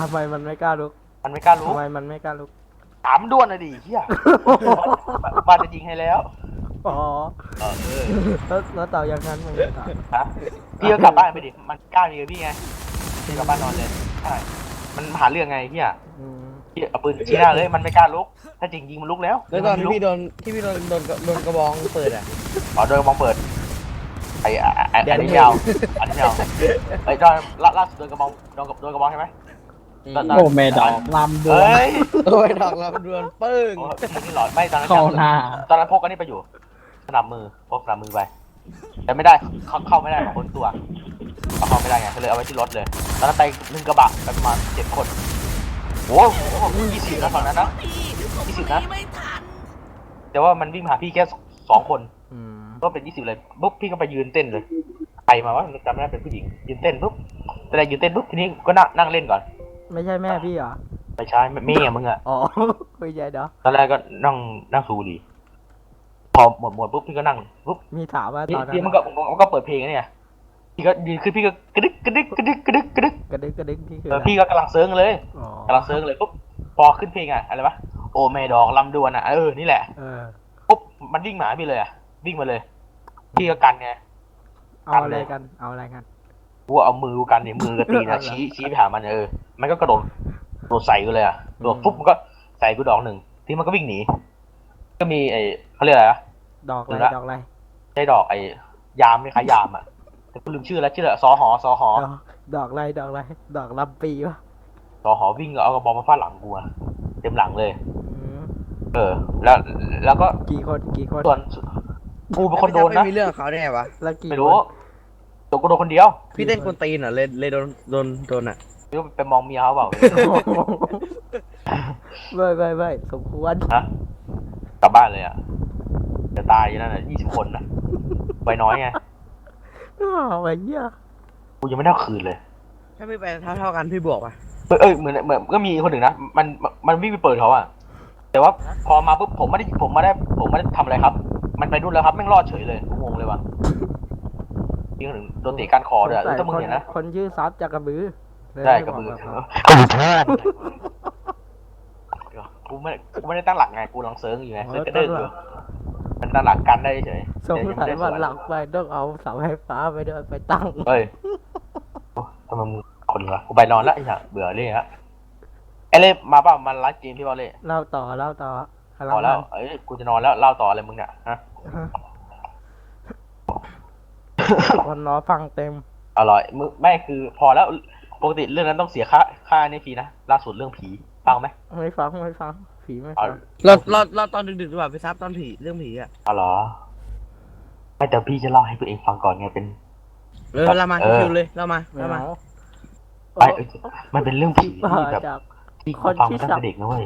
ทำไมมันไม่กล้าลุกมันไม่กล้ารู้ทำไมมันไม่กล้าลุก ถามด้วนนะดิเฮียบ้านจะยิงให้แล้วอ๋อเออเออแล้วแล้วต่ออย่างนั้นมึงต่อฮะพี่ก็กลับบ้านไปดิ มันกล้าดีกับพี่ไงพี่กลับบ้านนอนเลยใช่มันหาเรื่องไงเฮียอืมพี่เอาปืนชี้หน้าเลยมันไม่กล้าลุก ถ้าจริงยิงมันลุกแล้วแล้วตอนที่มัพี่โดนที่พี่โดนโดนโดนกระบองเปิดอะ อ๋อโดนกระบองเปิดไอ้ไอ้ไอ้เดี๋ยวอันนี้ยาวอันนี้ยาวไอ้ยตอนล่าล่าสุดโดนกระบองโดนกับโดนกระบองใช่ไหม ตอนนั้นโอ้เมดอกลำดวงเฮ้ยโอ้ยดอกลำดวนปึ้งโอ้ยมึงนี่หลอดไม่ตอนนั้นเข้าหน้าตอนนั้นพกอันนี้ไปอยู่ สนับมือพกสนับมือไปแต่ไม่ได้เข้าเข้าไม่ได้คนตัวเอาเข้าไม่ได้ไงก็เลยเอาไว้ที่รถเลยตอนนั้นไปหนึ่งกระบะไปประมาณเจ็ดคนโอ้โหยี่สิบนะตอนนั้นนะยี่สิบนะแต่ว่ามันวิ่งมาหาพี่แค่สองคนอืมก็เป็นยี่สิบเลยปุ๊บพี่ก็ไปยืนเต้นเลยใครมาว่าจำไม่ได้เป็นผู้หญิงยืนเต้นปุ๊บแต่ยืนเต้นปุ๊บทีนี้ก็นั่งนั่งเล่นก่อน ไม่ใช่แม่พี่เหรอไปใช้แม่มึงอะอ๋อไม่ใช่เด้อตอนแรกก็นั่งนั่งสูดีพอหมดหมดปุ๊บพี่ก็นั่งปุ๊บมีถามว่าพี่ตอนนั้พี่นมันก็มันก็เปิดเพลงเนี่ยพี่ก็ยืนคือพี่ก็กระดึกกระดึกกระดึกกระดึกกระดึกกระดึกกระดึกนี่คือเอออะไรพี่ก็กำลังเซิร์งเลยอ๋อกำลังเซิร์งเลยปุ๊บพอขึ้นเพลงอะอะไรวะโอเมดอกลำดวนอะเออนี่แหละเออ ปุ๊บมันวิ่งหมาพี่เลยอะวิ่งมาเลย พี่ก็กันไง เอาอะไรกัน เอาอะไรกัน กูเอามือกูกันเนี่ยมือกับตีนอะชี้ชี้ไปหามันเออ มันก็กระโดดกระโดดใส่กูเลยอะโดดปุ๊บมันก็ใส่กูดอกหนึ่งที่มันก็วิ่งหนี ก็มีไอ้เขาเรียกอะไรนะดอกอะไรดูละดอกอะไรใช่ดอกไอ้ยามไม่คล้ายยามอะแต่กูลืมชื่อแล้วชื่ออะไรซอหอซอหอดอกดอกอะไรดอกอะไรดอกลำปีวะซอหอวิ่งเอากระบอกมาฟาดหลังกูอะเต็มหลังเลยอืมเออ แล้วแล้วก็กี่คนกี่คนส่วนกูเป็นคนโดนนะไม่มีเรื่องกับเขาได้ไงวะแล้วกี่ไม่ครู้น ตัวกูโดนคนเดียวพี่เล่นคนตีนเหรอเลยเลยโดนโดนโดนอะไม่รู้ไปมองเมียเขาเปล่า ไม่ไม่ไม่สมควรฮะกลับบ้านเลยอะจะตายอยู่นั่นน่ะยี่สิบคนน่ะไปน้อยไงอ้าวไอ้เหี้ยกูยังไม่ได้เอาคืนเลยถ้าพี่ไปเท่าเท่าๆกันพี่บวกป่ะเอ้ยเอ้ยเหมือนเหมือนก็มีคนหนึ่งนะมันมันมันวิ่งไปเปิดเขาอะแต่ว่าพอมาปุ๊บผมไม่ได้ผมไม่ได้ผมไม่ได้ทำอะไรครับ มันไปนู่นแล้วครับแม่งรอดเฉยเลยกูงงเลยว่ะ ยิงถึงโดนเตะก้านคอด้วยสงสัยถ้ามึงคนเห็นนะ คนชื่อซับจากกระบือเลยได้ไม่กับมือแบบนั้นกระบือเพื่อนกูไม่กูไม่ได้ตั้งหลักไง กูลองเซิร์งอยู่ไงเซิร์งกระเด้งอยู่มันตั้งหลักกันได้เฉยสงสัยว่าหลังไปต้องเอาเสาไฟฟ้าไปด้วยไปตั้งเฮ้ยโอ้ทำไมมึงคนวะกูไปนอนแล้วไอ้ห่าเบื่อเลยฮะไอ้เล่มาเปล่ามันรัดเกมพี่บอลเล่เล่าต่อเล่าต่อพอแล้วเอ้ยกูจะนอนแล้วเล่าต่ออะไรมึงเนี่ยฮะ คนรอฟังเต็มอร่อยมึงไม่คือพอแล้วปกติเรื่องนั้นต้องเสียค่าค่านี่ฟรีนะล่าสุดเรื่องผีฟังไหมไม่ฟังไม่ฟังผีไม่เอาฟังเราเราเราตอนดึกๆดีกว่าไปซับตอนผีเรื่องผีอะเอาเหรอไม่แต่พี่จะเล่าให้ตัวเองฟังก่อนไงเป็นเออเรามาเออคิวเลยเรามาไม่เรามาเอาไปเอ้ยมันเป็นเรื่องผีป่าที่แบบจากที่คนฟังที่มาตั้งสับแต่เด็กนะเว้ย